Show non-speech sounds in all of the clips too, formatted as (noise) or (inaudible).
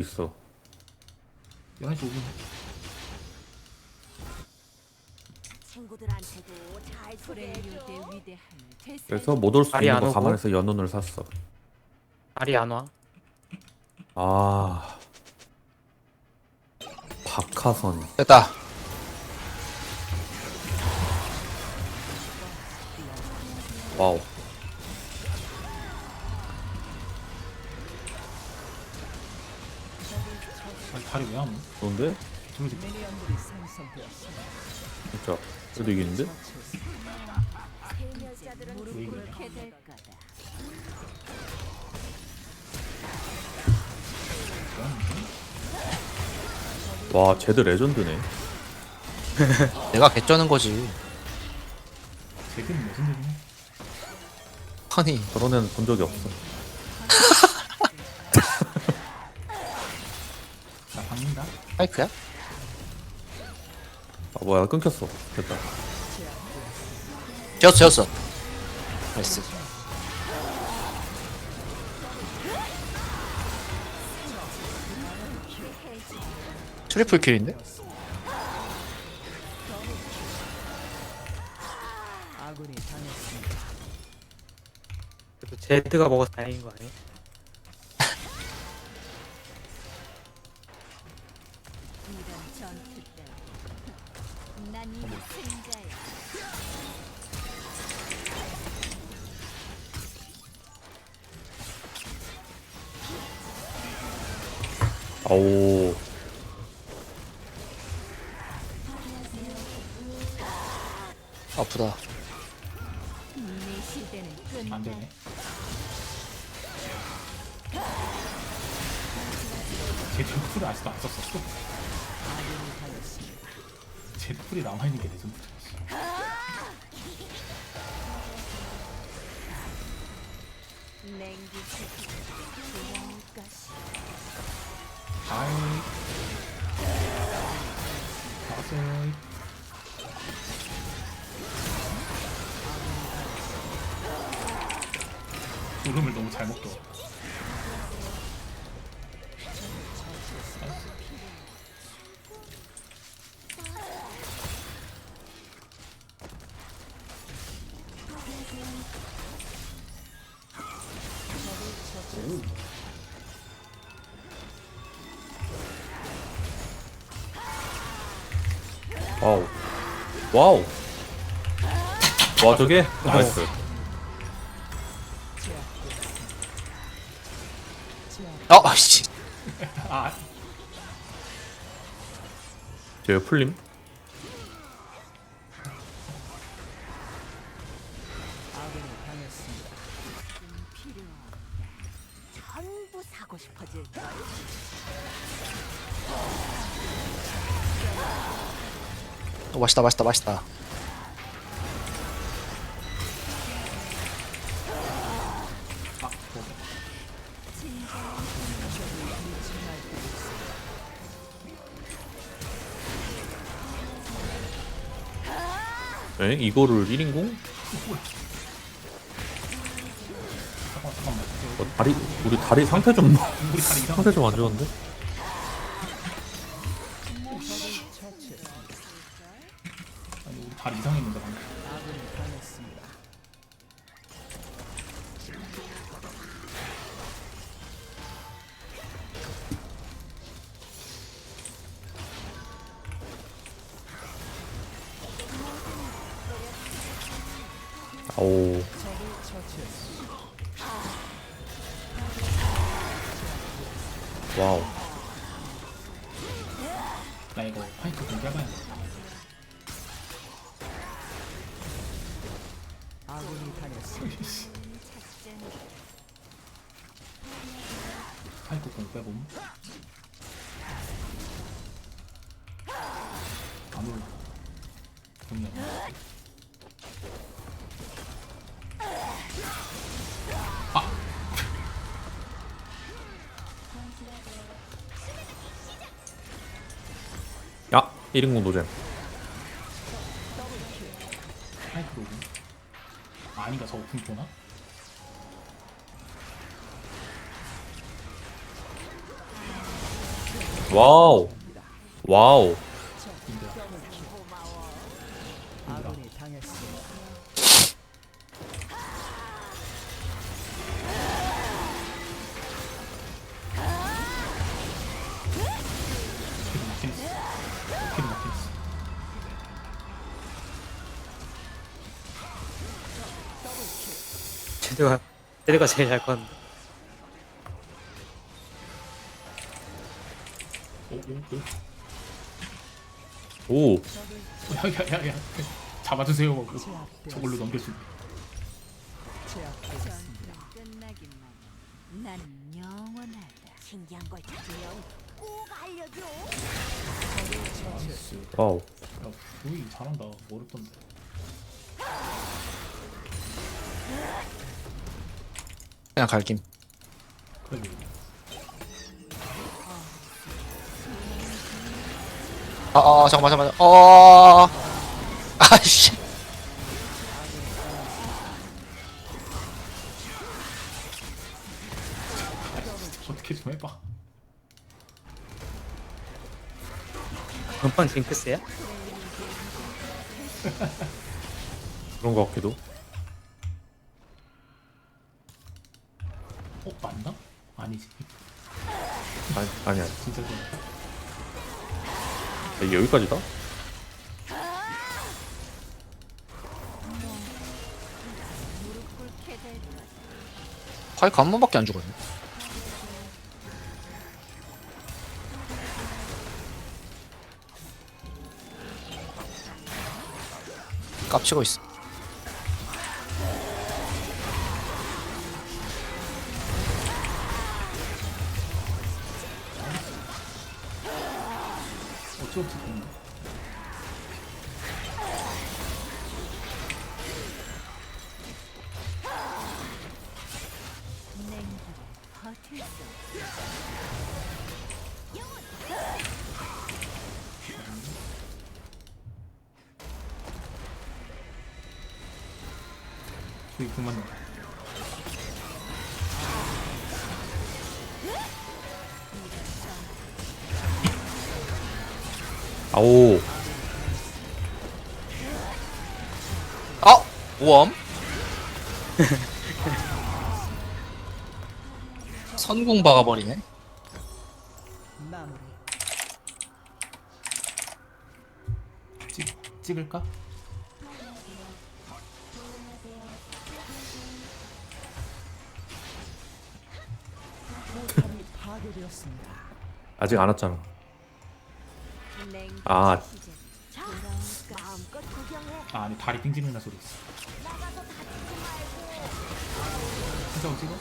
있어. 11시 5분 친구들한테도 잘 소개해줘. 프레이유의 위대함을 되살려 그래서 못 올 수 말이 있는 안 거 오고? 감안해서 연운을 샀어. 알이 안 와. 아. 박하선. 됐다. 와우. 아니 다리 왜안 와? 좋은데? 생성되었습니다. 진짜. 그래도 이기는데? 왜. 와, 쟤들 레전드네. (laughs) 내가 개쩌는 거지. 제대는 무슨 일이냐? 아니, 저런 애는 본 적이 없어. 파이크야? 아, 뭐야, 끊겼어. 됐다. 지었어, 지었어. 나이스. 트리플 킬인데? 그래도 제드가 먹어서 다행인 거 아니야? 아오. 아프다. 네 시대는 안 끝나. 되네 제풀을 아직도 안 썼었어 아군이 당했습니다. 제풀이 남아있는 게 것이. 아이 나왔어요 울음을 너무 잘 먹더라 와우. 와, 저게? 나이스. 어, 아씨. 아쟤 풀림? 어, 맛있다, 맛있다, 맛있다. 에? 이거를 1인공? 잠깐만 잠깐만 어, 다리, 우리 다리 상태 좀, (laughs) 상태 좀 안 좋은데? 아니 다리 이상했는데 방금. 아오. 와우. 나 이거 파이크 공개해봐야 돼 아군이 당했습니다. 파이크 공 빼봄 안 올라 야! 1인공 노잼. 파이크 로그 아, 아닌가 저거 궁 보나? 와우. 와우. 제드가 제드가 제일 잘 컸는데. 오, 오, 오. 오. 야야야야. 잡아주세요. 뭐. 저걸로 넘겨주. 제압되었습니다. 끝나기만. 난 영원하다. 신기한 걸 찾으면 꼭 알려줘. 나이스. 와우. 야, 우이 잘한다. 어렵던데. 그냥 갈김. 그래도 아, 아, 잠깐만, 잠깐만. 어, (laughs) 아씨. 어떻게 좀 해봐. 전판 징크스야? (laughs) 그런 것 같기도. 어 맞나? 아니지. 아니, 아니야. 진짜 좀. 이게 여기까지다? 파이크 한 번밖에 안 죽었네. 깝치고 있어. 저기 그만. 아오. 아! 우엄? (laughs) 선공 박아버리네. 찍 찍을까? 파괴되었습니다. 아직 안 왔잖아. 아. 아 아니 다리 띵지는 나 소리 있어. 진짜 찍어?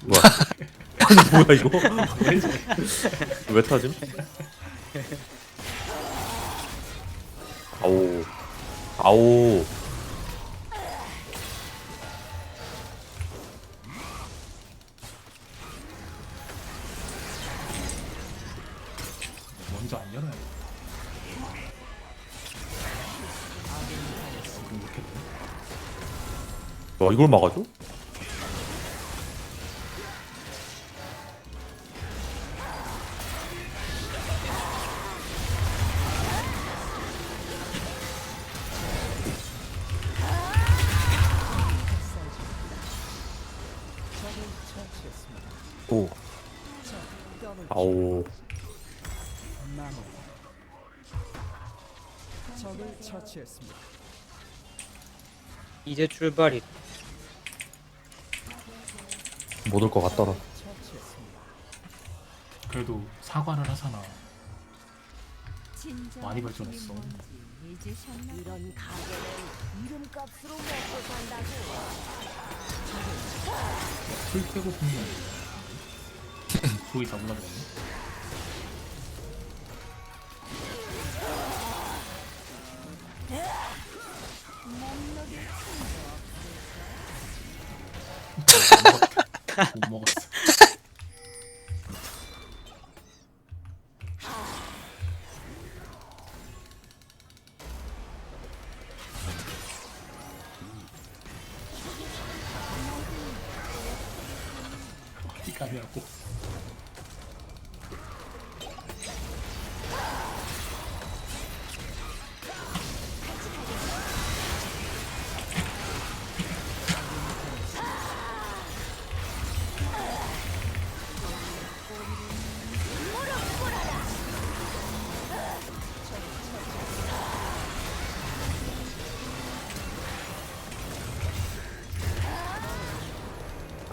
뭐야? 아니 (laughs) 뭐야 이거? 왜 타짐? 아오. 아오. 먼저 안 돼? 와 이걸 막아줘? 오. 아오. 마무리. 적을 처치했습니다. 이제 출발이. 못 올 것 같더라. 처치했습니다. 그래도 사과를 하잖아. 많이 발전했어. 이런 가게는 이름값으로 먹고 산다고. 풀 깨고 보면 잡으려 그랬네. (laughs) 못 먹었어. 어디 가냐고.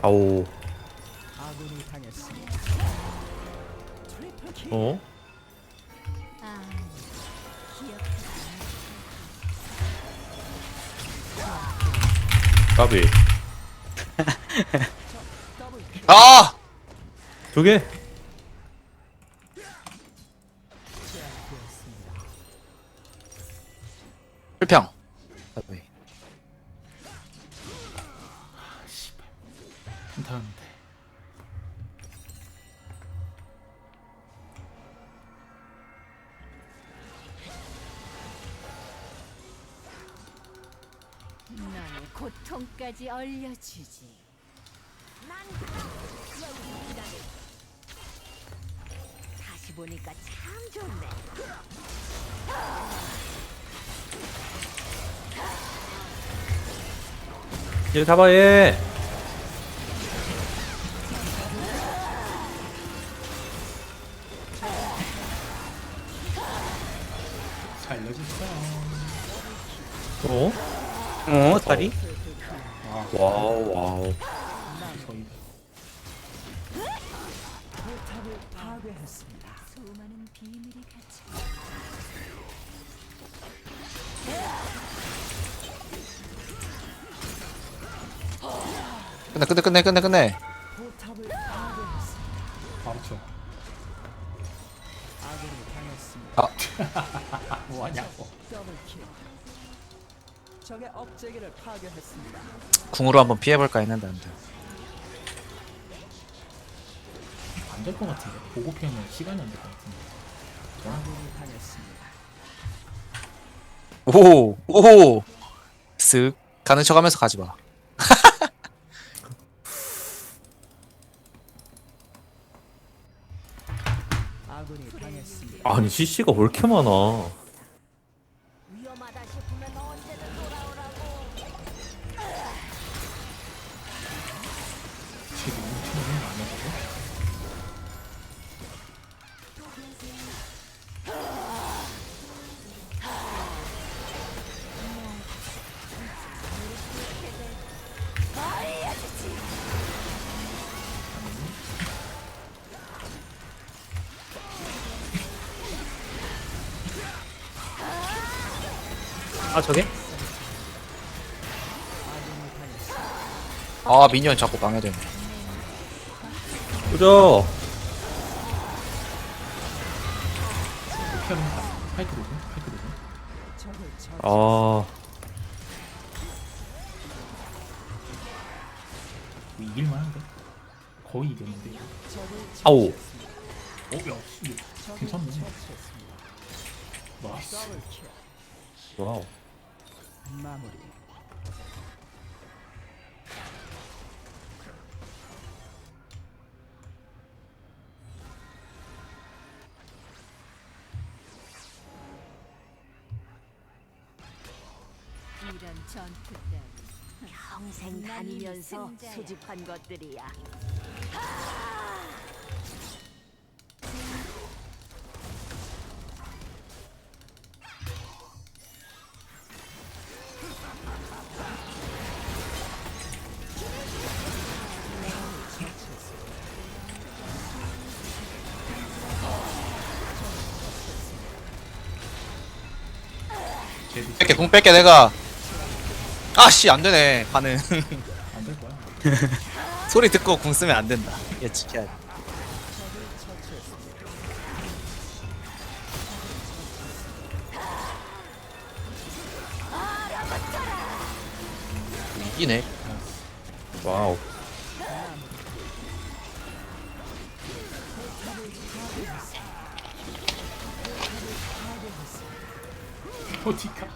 아오. 아군이 당했습니다. 어? 까비. (laughs) 아! 두 개? 불평. 한 타였는데. 너의 고통까지 얼려주지. 난 여기 기다려. 다시 보니까 참 좋네. 얘 잡아 얘. 비밀이 갇혀. 끝내 끝내 끝내 끝내 끝내. 바로 쳐. 당했습니다. (laughs) 뭐하냐고. 적의 업체계를 파괴했습니다. 궁으로 한번 피해볼까 했는데 안 돼. 안 될 것 같은데. 보고 피하면 시간이 안 될 것 같은데. 오! 오! 쓱 가는 척하면서 가지 마. (laughs) 아니 CC가 왜 이렇게 많아? 아 저게? 아 미니언 자꾸 방해되네. 처치. 아뭐 이길만 한데? 거의 이겼는데. 아오. 어, 야, 씨. 괜찮네. 와우. 마무리. 이런 전투 때 평생 다니면서 수집한 것들이야. 쟤 뺄게 궁 뺄게 내가. 아씨 안 되네 반응. 안될 (laughs) 거야. 소리 듣고 궁 쓰면 안 된다. 예측해야 돼. 이기네. 와우. 어디가?